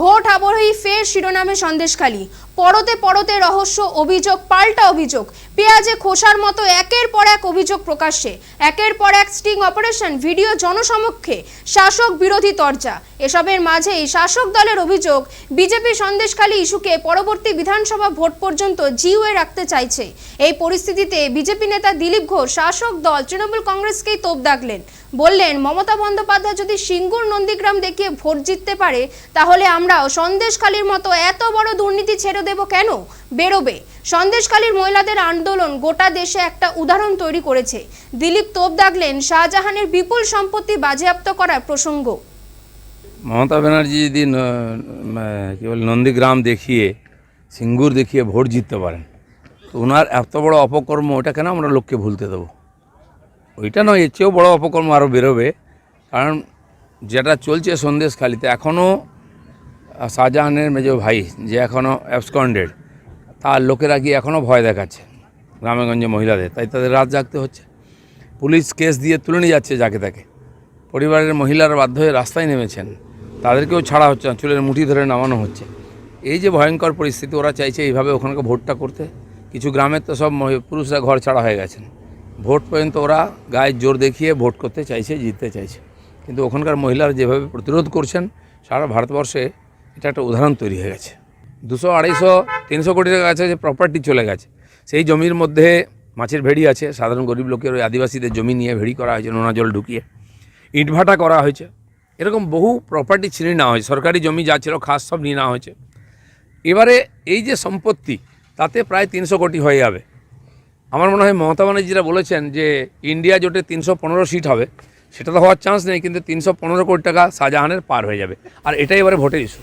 Vote আবরহী ফের শিরোনামে সন্দেশখালী। পরতে পরতে রহস্য, অভিযোগ, পাল্টা অভিযোগ। পেঁয়াজে খোসার মতো একের পর এক অভিযোগ প্রকাশ্যে। একের পর এক স্টিং অপারেশন, ভিডিও জনসমক্ষে। শাসক বিরোধী তরজা। এসবের মাঝেই শাসক দলের অভিযোগ, বিজেপি সন্দেশখালী ইস্যুকে পরবর্তী বিধানসভা ভোট পর্যন্ত জিওয়ে রাখতে চাইছে। এই পরিস্থিতিতে বিজেপি নেতা দিলীপ ঘোষ শাসক দল তৃণমূল কংগ্রেসকেই তোপ দাগলেন। বললেন, মমতা বন্দ্যোপাধ্যায় যদি সিঙ্গুর নন্দীগ্রাম দেখিয়ে ভোট জিততে পারে, তাহলে আমরাও সন্দেশখালীর মতো এত বড় দুর্নীতি ছেড়ে দেব কেন? বেরোবে। সন্দেশখালীর মহিলাদের আন্দোলন গোটা দেশে একটা উদাহরণ তৈরি করেছে। দিলীপ তোপ দাগলেন শাহজাহানের বিপুল সম্পত্তি বাজেয়াপ্ত করার প্রসঙ্গ। মমতা ব্যানার্জি যদি কী বলে, নন্দীগ্রাম দেখিয়ে, সিঙ্গুর দেখিয়ে ভোট জিততে পারেন, তো ওনার এত বড় অপকর্ম ওটা কেন আমরা লোককে ভুলতে দেবো? ওইটা নয়, এর চেয়েও বড় অপকর্ম আরও বেরোবে। কারণ যেটা চলছে সন্দেশখালিতে এখনও শাহজাহানের মেজ ভাই, যে এখনও অ্যাবসকন্ডেড তার লোকেরা গিয়ে এখনও ভয় দেখাচ্ছে গ্রামেগঞ্জে মহিলাদের। তাই তাদের রাত জাগতে হচ্ছে। পুলিশ কেস দিয়ে তুলে নিয়ে যাচ্ছে যাকে তাকে। পরিবারের মহিলারা বাধ্য হয়ে রাস্তায় নেমেছেন। তাদেরকেও ছাড়া হচ্ছে না, চুলের মুঠি ধরে নামানো হচ্ছে। এই যে ভয়ঙ্কর পরিস্থিতি, ওরা চাইছে এইভাবে ওখানকে ভোটটা করতে। কিছু গ্রামের তো সব পুরুষরা ঘর ছাড়া হয়ে গেছেন। ভোট পর্যন্ত ওরা গায়ের জোর দেখিয়ে ভোট করতে চাইছে, জিততে চাইছে। কিন্তু ওখানকার মহিলারা যেভাবে প্রতিরোধ করছেন, সারা ভারতবর্ষে এটা একটা উদাহরণ তৈরি হয়ে গেছে। দুশো, আড়াইশো, তিনশো কোটি টাকা কাছে যে প্রপার্টি চলে গেছে, সেই জমির মধ্যে মাছের ভেড়ি আছে, সাধারণ গরিব লোকের ওই আদিবাসীদের জমি নিয়ে ভেড়ি করা হয়েছে, নোনা জল ঢুকিয়ে। ইটভাটা করা হয়েছে। এরকম বহু প্রপার্টি ছিনিয়ে নেওয়া হয়েছে। সরকারি জমি যা ছিল খাস সব নিয়ে নেওয়া হয়েছে। এবারে এই যে সম্পত্তি, তাতে প্রায় তিনশো কোটি হয়ে যাবে। আমার মনে হয় মমতা ব্যানার্জিরা বলেছেন যে ইন্ডিয়া জোটে তিনশো পনেরো সিট হবে। সেটা তো হওয়ার চান্স নেই, কিন্তু তিনশো পনেরো কোটি টাকা শাহজাহানের পার হয়ে যাবে। আর এটাই এবারে ভোটের ইস্যু